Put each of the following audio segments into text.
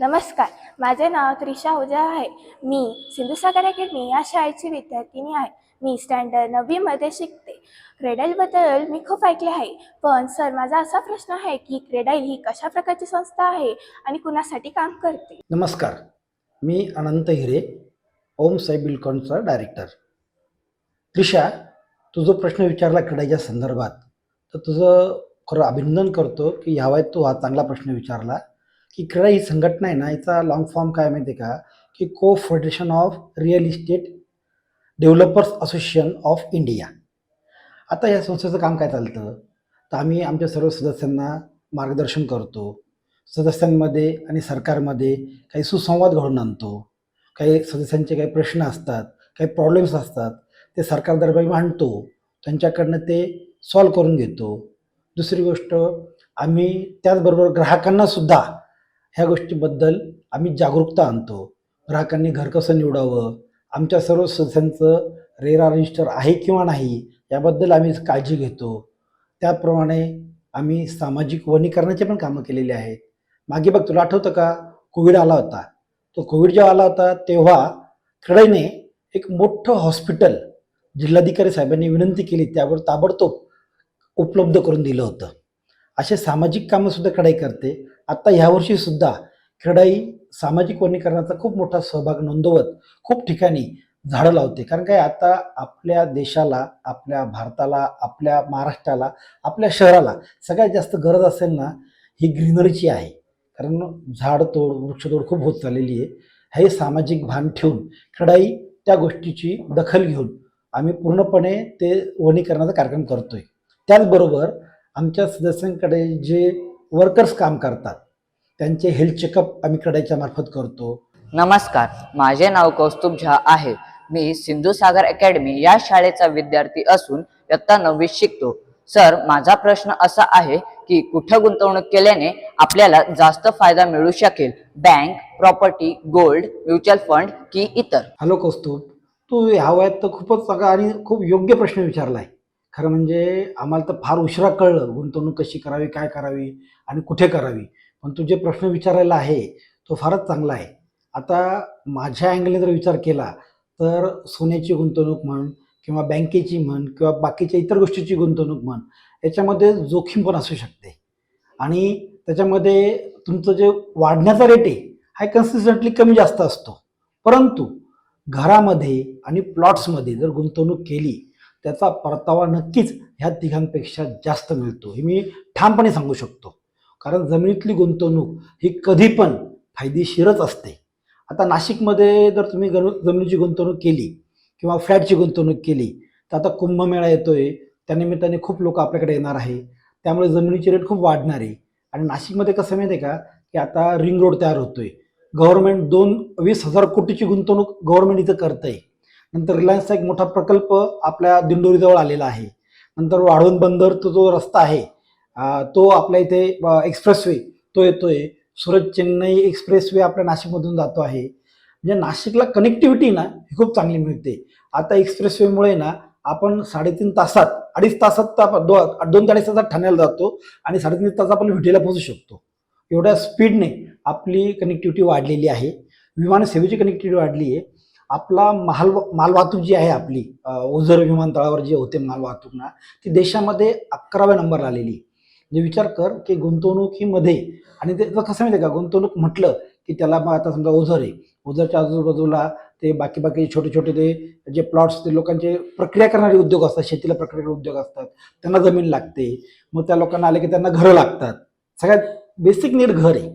नमस्कार माझे नाव त्रिशा ओझा आहे. मी सिंधुसागर अकॅडमी या शाळेची विद्यार्थिनी आहे. मी स्टँडर्ड नववीमध्ये शिकते. क्रेडाईलबद्दल मी खूप ऐकले आहे. पण सर माझा असा प्रश्न आहे की क्रेडाईल ही कशा प्रकारची संस्था आहे आणि कुणासाठी काम करते? नमस्कार मी अनंत हिरे ओम साई बिल्कॉनचा डायरेक्टर त्रिशा तू जो प्रश्न विचारला क्रीडाच्या संदर्भात. तर तुझं खरं अभिनंदन करतो की ह्यावाय तू हा चांगला प्रश्न विचारला. की क्रीडा ही संघटना आहे ना याचा लॉंग फॉर्म काय माहिती आहे का की? Confederation of real estate developers association of India आता या संस्थेचं काम काय चालतं? तर आम्ही आमच्या सर्व सदस्यांना मार्गदर्शन करतो. सदस्यांमध्ये आणि सरकारमध्ये काही सुसंवाद घडून आणतो. काही सदस्यांचे काही प्रश्न असतात काही प्रॉब्लेम्स असतात ते सरकार दरबारी मांडतो. त्यांच्याकडनं ते सॉल्व करून घेतो. दुसरी गोष्ट आम्ही त्याचबरोबर ग्राहकांनासुद्धा ह्या गोष्टीबद्दल आम्ही जागरूकता आणतो. ग्राहकांनी घर कसं निवडावं? आमच्या सर्व सदस्यांचं रेरा रजिस्टर आहे किंवा नाही याबद्दल आम्ही काळजी घेतो. त्याप्रमाणे आम्ही सामाजिक वनीकरणाचे पण कामं केलेली आहेत. मागे बघ तुला आठवतं का? कोविड आला होता. तो कोविड जेव्हा आला होता तेव्हा क्रेडाईने एक मोठं हॉस्पिटल जिल्हाधिकारी साहेबांनी विनंती केली त्यावर ताबडतोब उपलब्ध करून दिलं होतं. असे सामाजिक कामंसुद्धा कडाई करते. आत्ता ह्यावर्षी सुद्धा सामाजिक वनीकरणाचा खूप मोठा सहभाग नोंदवत खूप ठिकाणी झाडं लावते. कारण काय आता आपल्या देशाला आपल्या भारताला आपल्या महाराष्ट्राला आपल्या शहराला सगळ्यात जास्त गरज असेल ना ही ग्रीनरीची आहे. कारण झाडतोड वृक्षतोड खूप होत चाललेली आहे. हे सामाजिक भान ठेवून खेडाई त्या गोष्टीची दखल घेऊन आम्ही पूर्णपणे ते वनीकरणाचा कार्यक्रम करतोय. त्याचबरोबर आमच्या सदस्यांकडे जे वर्कर्स काम करतात. त्यांचे हेल्थ चेकअप आम्ही क्रेडाईच्या मार्फत करतो. नमस्कार माझे नाव कौस्तुभ झा आहे. मी सिंधू सागर अकॅडमी या शाळेचा विद्यार्थी असून इयत्ता नववीत शिकतो. सर माझा प्रश्न असा आहे की कुठं गुंतवणूक केल्याने आपल्याला जास्त फायदा मिळू शकेल? Bank property gold mutual fund की इतर? हॅलो कौस्तुभ तू ह्या वयात तर खूपच चांगला आणि खूप योग्य प्रश्न विचारला आहे खरं म्हणजे आम्हाला तर फार उशिरा कळलं गुंतवणूक कशी करावी काय करावी. आणि कुठे करावी? पण तू जे प्रश्न विचारायला आहे तो फारच चांगला आहे. आता माझ्या अँगलने जर विचार केला तर सोन्याची गुंतवणूक म्हण किंवा बँकेची म्हण किंवा बाकीच्या इतर गोष्टीची गुंतवणूक म्हण याच्यामध्ये जोखीम पण असू शकते. आणि त्याच्यामध्ये तुमचं जे वाढण्याचा रेट आहे हा कन्सिस्टंटली कमी जास्त असतो. परंतु घरामध्ये आणि प्लॉट्समध्ये जर गुंतवणूक केली त्याचा परतावा नक्कीच ह्या तिघांपेक्षा जास्त मिळतो. हे मी ठामपणे सांगू शकतो. कारण जमिनीतली गुंतवणूक ही कधी पण फायदेशीरच असते. आता नाशिकमध्ये जर तुम्ही गण जमिनीची गुंतवणूक केली किंवा फ्लॅटची गुंतवणूक केली तर आता कुंभमेळा येतोय त्यानिमित्ताने खूप लोक आपल्याकडे येणार आहे. त्यामुळे जमिनीचे रेट खूप वाढणार आहे. आणि नाशिकमध्ये कसं माहिती आहे का की आता रिंग रोड तयार होतोय. गव्हर्नमेंट दोन वीस हजार कोटीची गुंतवणूक गव्हर्नमेंट इथं करतं आहे नंतर रिलायन्सचा एक मोठा प्रकल्प आपल्या दिंडोरीजवळ आलेला आहे. नंतर वाढवण बंदरचा जो रस्ता आहे तो आपल्या इथे एक्सप्रेसवे तो येतोय. सुरत चेन्नई एक्सप्रेसवे आपल्या नाशिकमधून जातो आहे. म्हणजे नाशिकला कनेक्टिव्हिटी ना ही खूप चांगली मिळते. आता एक्सप्रेसवेमुळे ना आपण साडेतीन तासात अडीच तासात तर दो दोन ते अडीच तासात ठाण्याला जातो आणि साडेतीन तास आपण विटीला पोहोचू शकतो. एवढ्या स्पीडने आपली कनेक्टिव्हिटी वाढलेली आहे. विमान सेवेची कनेक्टिव्हिटी वाढली आहे आपला माल मालवाहतूक जी आहे आपली ओझर विमानतळावर जे होते मालवाहतूक ना ती देशामध्ये अकराव्या नंबरला आलेली आहे. म्हणजे विचार कर की गुंतवणुकीमध्ये आणि ते कसं माहिती आहे का? गुंतवणूक म्हटलं की त्याला मग आता समजा ओझर आहे. ओझरच्या आजूबाजूला ते बाकी बाकी छोटे छोटे ते जे प्लॉट्स ते लोकांचे प्रक्रिया करणारे उद्योग असतात. शेतीला प्रक्रिया करणारे उद्योग असतात. त्यांना जमीन लागते. मग त्या लोकांना आले की त्यांना घरं लागतात. सगळ्यात बेसिक नीड घर आहे.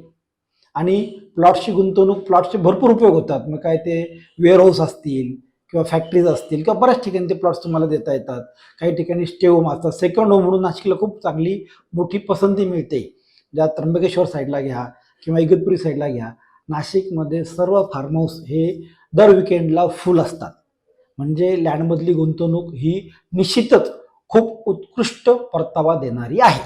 आणि प्लॉट्सची गुंतवणूक प्लॉट्सचे भरपूर उपयोग होतात. मग काय ते वेअरहाऊस असतील किंवा फॅक्टरीज असतील किंवा बऱ्याच ठिकाणी ते प्लॉट्स तुम्हाला देता येतात. काही ठिकाणी स्टे होम असतात. सेकंड होम म्हणून नाशिकला खूप चांगली मोठी पसंती मिळते. ज्या त्र्यंबकेश्वर साईडला घ्या किंवा इगतपुरी साईडला घ्या. नाशिकमध्ये सर्व फार्म हाऊस हे दर विकेंडला फुल असतात. म्हणजे लँडमधली गुंतवणूक ही निश्चितच खूप उत्कृष्ट परतावा देणारी आहे.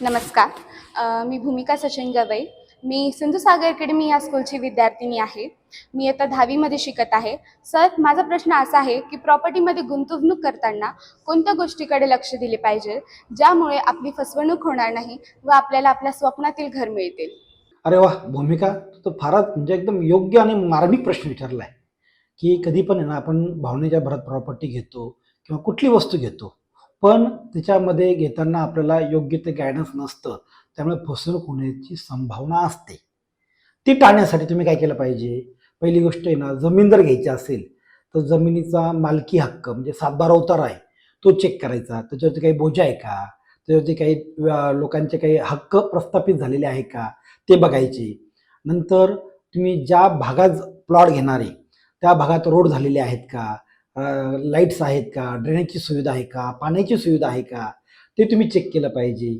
नमस्कार. मी भूमिका सचिन गवई. मी सिंधुसागर अकॅडमी या स्कूलची विद्यार्थिनी आहे. मी आता दहावीमध्ये शिकत आहे. सर माझा प्रश्न असा आहे की प्रॉपर्टीमध्ये गुंतवणूक करताना कोणत्या गोष्टीकडे लक्ष दिले पाहिजे ज्यामुळे आपली फसवणूक होणार नाही व आपल्याला आपल्या स्वप्नातील घर मिळतील? अरे वा भूमिका तो फारच म्हणजे एकदम योग्य आणि मार्मिक प्रश्न विचारला आहे की कधी पण ना आपण भावनेच्या भरात प्रॉपर्टी घेतो किंवा कुठली वस्तू घेतो पण त्याच्यामध्ये घेताना आपल्याला योग्य ते गायडन्स नसतं. त्यामुळे फसवणूक होण्याची संभावना असते. ती टाळण्यासाठी तुम्ही काय केलं पाहिजे? पहिली गोष्ट आहे ना जमीन जर घ्यायची असेल तर जमिनीचा मालकी हक्क म्हणजे सातबारा उतारा आहे तो चेक करायचा. त्याच्यावरती काही बोजा आहे का? त्याच्यावरती काही लोकांचे काही हक्क प्रस्थापित झालेले आहे का? ते बघायचे. नंतर तुम्ही ज्या भागात प्लॉट घेणारे त्या भागात रोड झालेले आहेत का? लाईट्स आहेत का? ड्रेनेजची सुविधा आहे का? पाण्याची सुविधा आहे का? ते तुम्ही चेक केलं पाहिजे.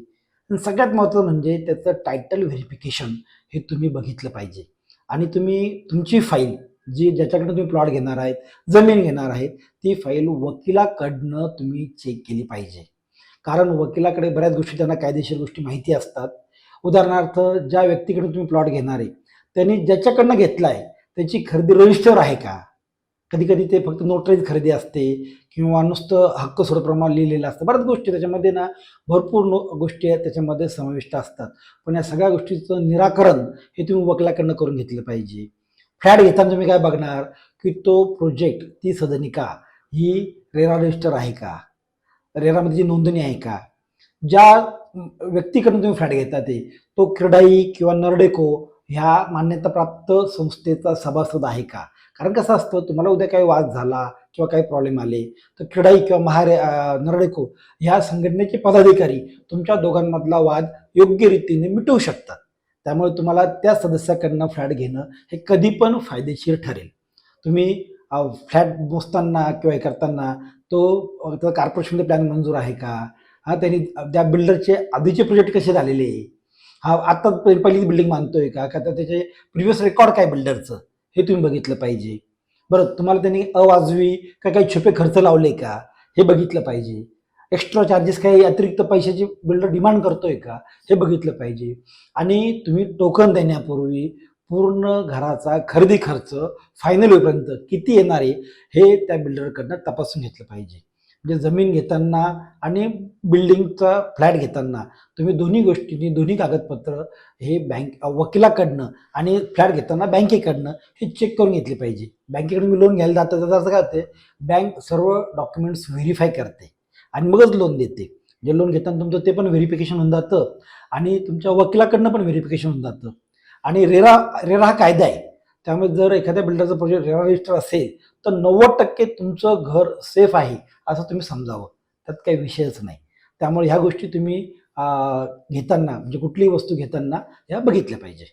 आणि सगळ्यात महत्त्वाचं म्हणजे त्याचं टायटल व्हेरिफिकेशन हे तुम्ही बघितलं पाहिजे. आणि तुम्ही तुमची फाईल जी ज्याच्याकडनं तुम्ही प्लॉट घेणार आहेत जमीन घेणार आहेत ती फाईल वकिलाकडनं तुम्ही चेक केली पाहिजे. कारण वकिलाकडे बऱ्याच गोष्टी त्यांना कायदेशीर गोष्टी माहिती असतात. उदाहरणार्थ ज्या व्यक्तीकडून तुम्ही प्लॉट घेणार आहे त्यांनी ज्याच्याकडनं घेतला आहे त्याची खरेदी रजिस्टर आहे का? कधी कधी ते फक्त नोटरीज खरेदी असते किंवा नुसतं हक्क सोड प्रमाण लिहिलेलं असतं. बऱ्याच गोष्टी त्याच्यामध्ये ना भरपूर नो गोष्टी आहेत त्याच्यामध्ये समाविष्ट असतात. पण या सगळ्या गोष्टीचं निराकरण हे तुम्ही वकिलाकडनं करून घेतलं पाहिजे. फ्लॅट घेताना तुम्ही काय बघणार की तो प्रोजेक्ट ती सदनिका ही रेरा रजिस्टर आहे का? रेरामध्ये जी नोंदणी आहे का? ज्या व्यक्तीकडून तुम्ही फ्लॅट घेता ते तो क्रीडाई किंवा नर्डेको ह्या मान्यताप्राप्त संस्थेचा सभासद आहे का? कारण कसं असतं तुम्हाला उद्या काही वाद झाला किंवा काही प्रॉब्लेम आले तर क्रीडाई किंवा महारे नरडेको ह्या संघटनेचे पदाधिकारी तुमच्या दोघांमधला वाद योग्य रीतीने मिटवू शकतात. त्यामुळे तुम्हाला त्या सदस्याकडनं फ्लॅट घेणं हे कधी पण फायदेशीर ठरेल. तुम्ही फ्लॅट मोजताना किंवा हे करताना तो अं, प्लॅन मंजूर आहे का? हा त्यांनी त्या बिल्डरचे आधीचे प्रोजेक्ट कसे झालेले? आहे हा आत्ता पहिली बिल्डिंग मानतोय का? का तर त्याचे प्रिव्हियस रेकॉर्ड काय बिल्डरचं हे तुम्ही बघितलं पाहिजे. बरं तुम्हाला त्यांनी अवाजवी काय काही छुपे खर्च लावले का? हे बघितलं पाहिजे. एक्स्ट्रा चार्जेस काही अतिरिक्त पैशाची बिल्डर डिमांड करतोय का? हे बघितलं पाहिजे. आणि तुम्ही टोकन देण्यापूर्वी पूर्ण घराचा खरेदी खर्च फायनल होईपर्यंत किती येणार आहे हे त्या बिल्डरकडनं तपासून घेतलं पाहिजे. म्हणजे जमीन घेताना आणि बिल्डिंगचा फ्लॅट घेताना तुम्ही दोन्ही गोष्टींनी दोन्ही कागदपत्र हे बँक वकिलाकडनं आणि फ्लॅट घेताना बँकेकडनं हे चेक करून घेतले पाहिजे. बँकेकडून मी लोन घ्यायला जातं तर असं काय होते बँक सर्व डॉक्युमेंट्स व्हेरीफाय करते आणि मगच लोन देते. जे लोन घेताना तुमचं ते पण व्हेरिफिकेशन होऊन जातं आणि तुमच्या वकिलाकडनं पण व्हेरिफिकेशन होऊन जातं. आणि रेरा रेरा हा कायदा आहे. त्यामुळे जर एखाद्या बिल्डरचं प्रोजेक्ट रेरा रजिस्टर असेल तर नव्वद टक्के तुमचं घर सेफ आहे असं तुम्ही समजावं. त्यात काही विषयच नाही. त्यामुळे ह्या गोष्टी तुम्ही घेताना म्हणजे कुठलीही वस्तू घेताना ह्या बघितल्या पाहिजे.